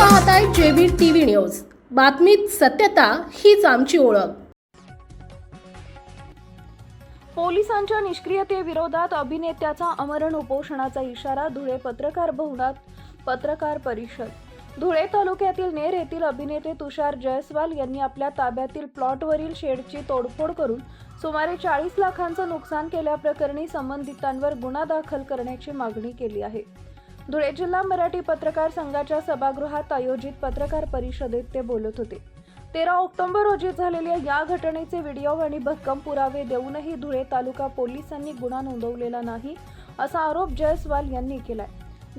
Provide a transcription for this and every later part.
पाहताय JB TV news. बातमीत सत्यता हीच आमची ओळख. पोलिसांच्या निष्क्रियतेविरोधात अभिनेत्याचा अमरण उपोषणाचा इशारा धुळे पत्रकार भवनात पत्रकार परिषद. धुळे तालुक्यातील नेर येथील अभिनेते तुषार जयस्वाल यांनी आपल्या ताब्यातील प्लॉटवरील शेडची तोडफोड करून सुमारे चाळीस लाखांचं नुकसान केल्याप्रकरणी संबंधितांवर गुन्हा दाखल करण्याची मागणी केली आहे. धुळे जिल्हा मराठी पत्रकार संघाच्या सभागृहात आयोजित पत्रकार परिषदेत ते बोलत होते. तेरा ऑक्टोबर रोजी झालेल्या या घटनेचे व्हिडिओ आणि भक्कम पुरावे देऊनही धुळे तालुका पोलिसांनी गुन्हा नोंदवलेला नाही असा आरोप जयस्वाल यांनी केलाय.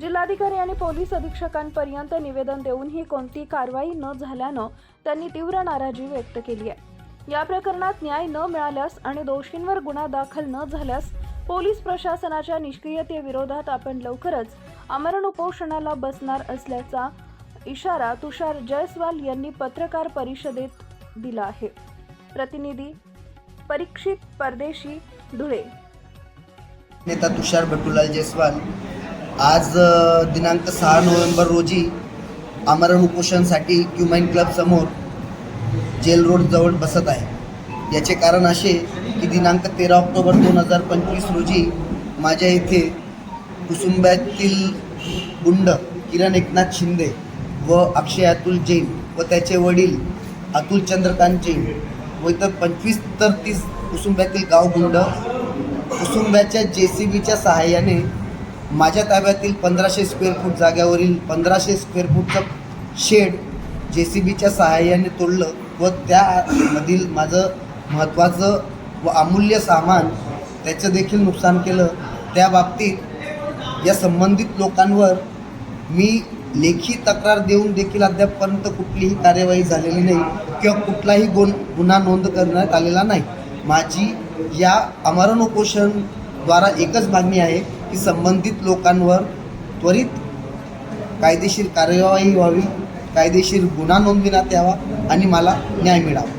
जिल्हाधिकारी आणि पोलीस अधीक्षकांपर्यंत निवेदन देऊनही कोणती कारवाई न झाल्यानं त्यांनी तीव्र नाराजी व्यक्त केली आहे. या प्रकरणात न्याय न मिळाल्यास आणि दोषींवर गुन्हा दाखल न झाल्यास पोलीस प्रशासनाच्या निष्क्रियतेविरोधात आपण लवकरच आमरण उपोषणाला बसणार असल्याचा इशारा तुषार जयस्वाल यांनी पत्रकार परिषदेत दिला आहे. प्रतिनिधी परीक्षित परदेशी धुळे. नेता तुषार बटुलाल जयस्वाल आज दिनांक सहा नोव्हेंबर रोजी आमरण उपोषणसाठी क्युमाइन क्लब समोर जेल रोड जवळ बसत आहे. याचे कारण असे की दिनांक तेरा ऑक्टोबर दोन हजार पंचवीस रोजी माझ्या इथे कुसुंब्यातील गुंड किरण एकनाथ शिंदे व अक्षय अतुल जैन व त्याचे वडील अतुल चंद्रकांत जैन व इतर पंचवीस तर तीस कुसुंब्यातील गावगुंड कुसुंब्याच्या जे सी बीच्या सहाय्याने माझ्या ताब्यातील पंधराशे स्क्वेअर फूट जाग्यावरील पंधराशे स्क्वेअर फूटचं शेड जे सी बीच्या सहाय्याने तोडलं व त्यामधील माझं महत्त्वाचं व अमूल्य सामान त्याचं देखील नुकसान केलं. त्या बाबतीत या संबंधित लोकांवर मी लेखी तक्रार देऊन देखील अद्यापपर्यंत कुठलीही कार्यवाही झालेली नाही किंवा कुठलाही गुण गुन्हा नोंद करण्यात आलेला नाही. माझी या अमरण उपोषणद्वारा एकच मागणी आहे की संबंधित लोकांवर त्वरित कायदेशीर कार्यवाही व्हावी कायदेशीर गुन्हा नोंदविण्यात यावा आणि मला न्याय मिळावा.